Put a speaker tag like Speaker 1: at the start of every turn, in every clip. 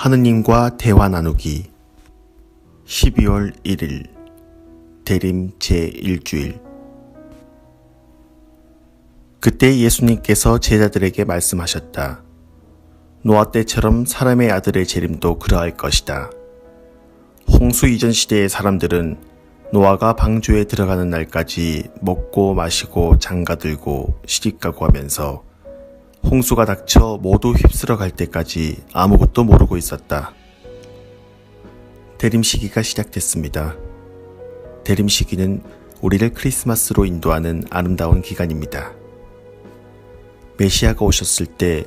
Speaker 1: 하느님과 대화 나누기 12월 1일 대림 제1주일 그때 예수님께서 제자들에게 말씀하셨다. 노아 때처럼 사람의 아들의 재림도 그러할 것이다. 홍수 이전 시대의 사람들은 노아가 방주에 들어가는 날까지 먹고 마시고 장가들고 시집가고 하면서 홍수가 닥쳐 모두 휩쓸어 갈 때까지 아무것도 모르고 있었다. 대림 시기가 시작됐습니다. 대림 시기는 우리를 크리스마스로 인도하는 아름다운 기간입니다. 메시아가 오셨을 때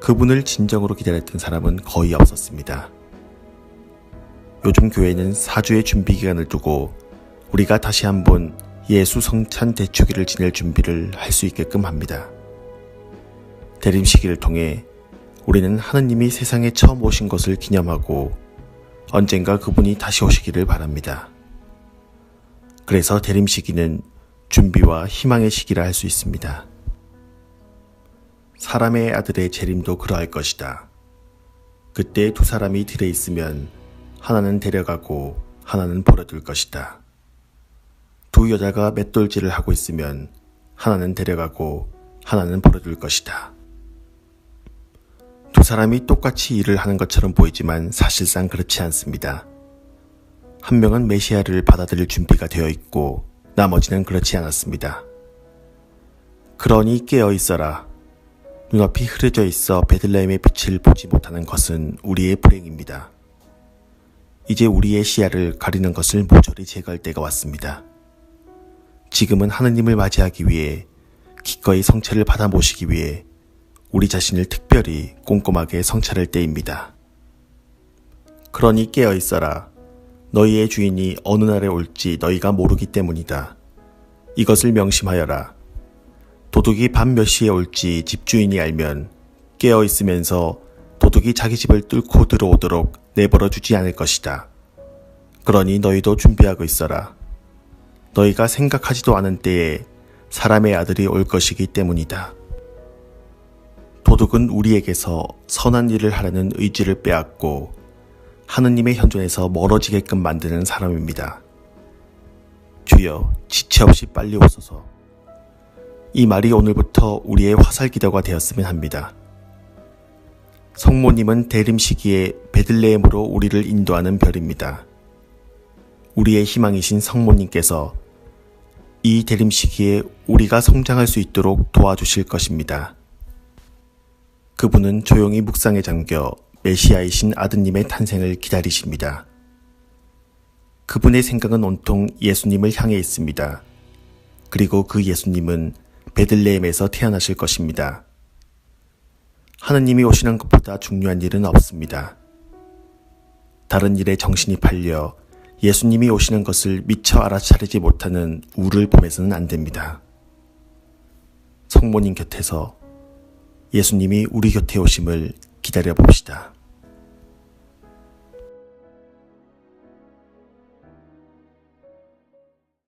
Speaker 1: 그분을 진정으로 기다렸던 사람은 거의 없었습니다. 요즘 교회는 사주의 준비 기간을 두고 우리가 다시 한번 예수 성찬 대축일을 지낼 준비를 할 수 있게끔 합니다. 대림 시기를 통해 우리는 하느님이 세상에 처음 오신 것을 기념하고 언젠가 그분이 다시 오시기를 바랍니다. 그래서 대림 시기는 준비와 희망의 시기라 할 수 있습니다. 사람의 아들의 재림도 그러할 것이다. 그때 두 사람이 들에 있으면 하나는 데려가고 하나는 버려둘 것이다. 두 여자가 맷돌질을 하고 있으면 하나는 데려가고 하나는 버려둘 것이다. 두 사람이 똑같이 일을 하는 것처럼 보이지만 사실상 그렇지 않습니다. 한 명은 메시아를 받아들일 준비가 되어 있고 나머지는 그렇지 않았습니다. 그러니 깨어 있어라. 눈앞이 흐려져 있어 베들레헴의 빛을 보지 못하는 것은 우리의 불행입니다. 이제 우리의 시야를 가리는 것을 모조리 제거할 때가 왔습니다. 지금은 하느님을 맞이하기 위해 기꺼이 성체를 받아 모시기 위해 우리 자신을 특별히 꼼꼼하게 성찰할 때입니다. 그러니 깨어 있어라. 너희의 주인이 어느 날에 올지 너희가 모르기 때문이다. 이것을 명심하여라. 도둑이 밤 몇 시에 올지 집주인이 알면 깨어 있으면서 도둑이 자기 집을 뚫고 들어오도록 내버려 두지 않을 것이다. 그러니 너희도 준비하고 있어라. 너희가 생각하지도 않은 때에 사람의 아들이 올 것이기 때문이다. 도둑은 우리에게서 선한 일을 하려는 의지를 빼앗고 하느님의 현존에서 멀어지게끔 만드는 사람입니다. 주여 지체 없이 빨리 오소서. 이 말이 오늘부터 우리의 화살 기도가 되었으면 합니다. 성모님은 대림 시기에 베들레헴으로 우리를 인도하는 별입니다. 우리의 희망이신 성모님께서 이 대림 시기에 우리가 성장할 수 있도록 도와주실 것입니다. 그분은 조용히 묵상에 잠겨 메시아이신 아드님의 탄생을 기다리십니다. 그분의 생각은 온통 예수님을 향해 있습니다. 그리고 그 예수님은 베들레헴에서 태어나실 것입니다. 하느님이 오시는 것보다 중요한 일은 없습니다. 다른 일에 정신이 팔려 예수님이 오시는 것을 미처 알아차리지 못하는 우를 보면서는 안 됩니다. 성모님 곁에서 예수님이 우리 곁에 오심을 기다려 봅시다.